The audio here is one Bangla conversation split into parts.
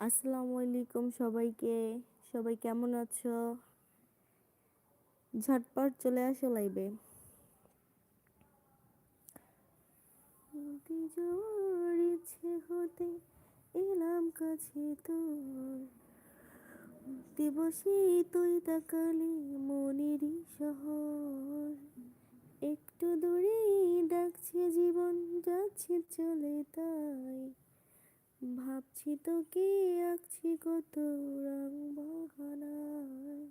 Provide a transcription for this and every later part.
আসসালামু আলাইকুম সবাইকে। সবাই কেমন আছো? ঝটপট চলে আসো লাইবে ইচ্ছে হতে এলাম কাছে তোর দিবসে তুই তাকালে মনেরই শহর। একটু দূরে ডাকছে জীবন, যাচ্ছে চলে তাই ভাবছি তোকে, আঁকছি কত রং বাহানায়।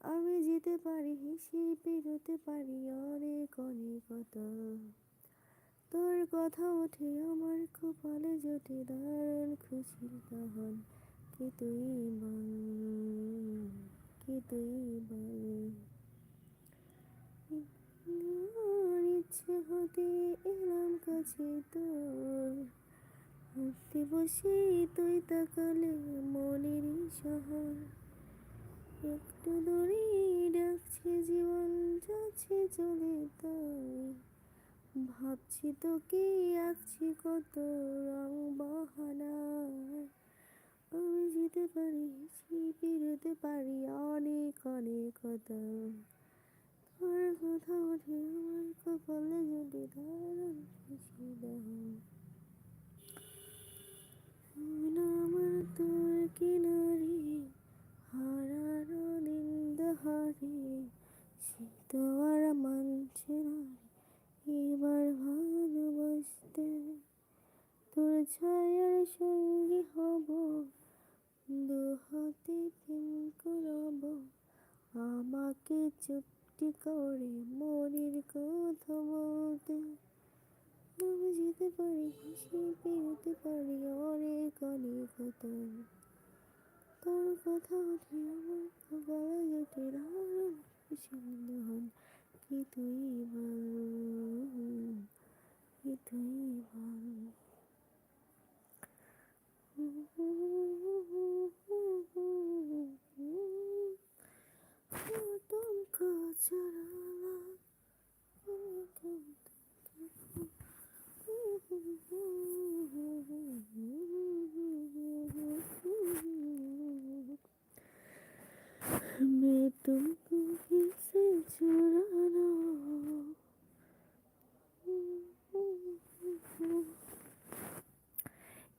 আমি যেতে পারি, হেসে পেরোতে পারি অনেক অনেক কত তোর কথা ওঠে, আমার কপালে জোটে দারুণ খুশির তখন কে তুই বল, কে তুই বল? ইচ্ছে হতে এলাম কাছে তোর। উঠতে বসে তুই তাকালে মনের শহর একটু দূরে ডাকছে জীবন, যাচ্ছে চলে তাই। ভাবছি তোকে, আঁকছি কত রং বাহানায়। আমি যেতে পারি সে পেরোতে পারি অনেক অনেক কথা। তোর কথা ওঠে আমার কপালে জুটে দারুণ খুশি সে তো আর মানছে না এবার ভালোবাসতে তোর ছায়ার সঙ্গী হব, দু হাতে করব। আমাকে চুপটি করে মনের কথা বলতে আমি যেতে পারি, হাসি পেতে পারি, অনেক অনেক তোর কথা উঠে আমার দারুণ হন কি তুই বল কি তুই বল।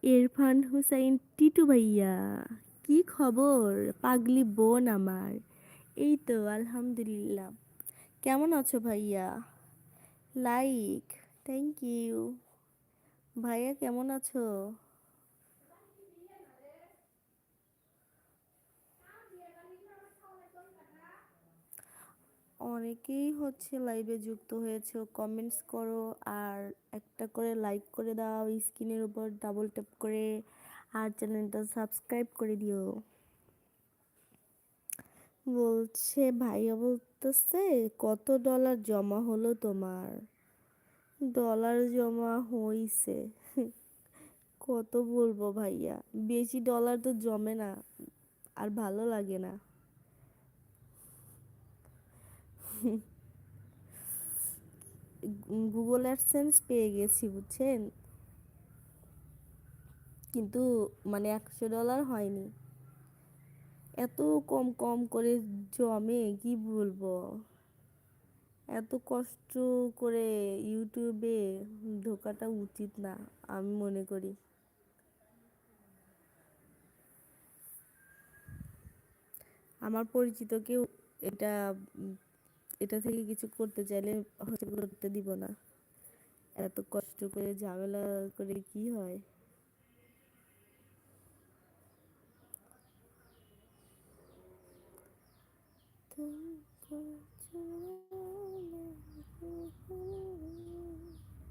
ইরফান হুসাইন, টিটু ভাইয়া, কি খবর? পাগলি বোন আমার। এই তো, আলহামদুলিল্লাহ। কেমন আছো ভাইয়া? লাইক থ্যাংক ইউ ভাইয়া, কেমন আছো? অনেকেই হচ্ছে লাইভে যুক্ত হয়েছে। কমেন্টস করো আর একটা করে লাইক করে দাও স্ক্রিনের উপর ডাবল ট্যাপ করে আর চ্যানেলটা সাবস্ক্রাইব করে দিও। বলছে ভাইয়া বলতেছে, কত ডলার জমা হলো তোমার? ডলার জমা হইছে। কত বলব ভাইয়া? বেশি ডলার তো জমে না, আর ভালো লাগে না। গুগল অ্যাডসেন্স পেয়ে গেছি, বুঝছেন? কিন্তু মানে একশো ডলার হয়নি। এত কম কম করে জমে, কি বলব? এত কষ্ট করে ইউটিউবে ঢোকাটা উচিত না, আমি মনে করি। আমার পরিচিত কেউ এটা এটা থেকে কিছু করতে চাইলে হয়তো করতে দিব না। এত কষ্ট করে ঝামেলা করে কি হয়? তো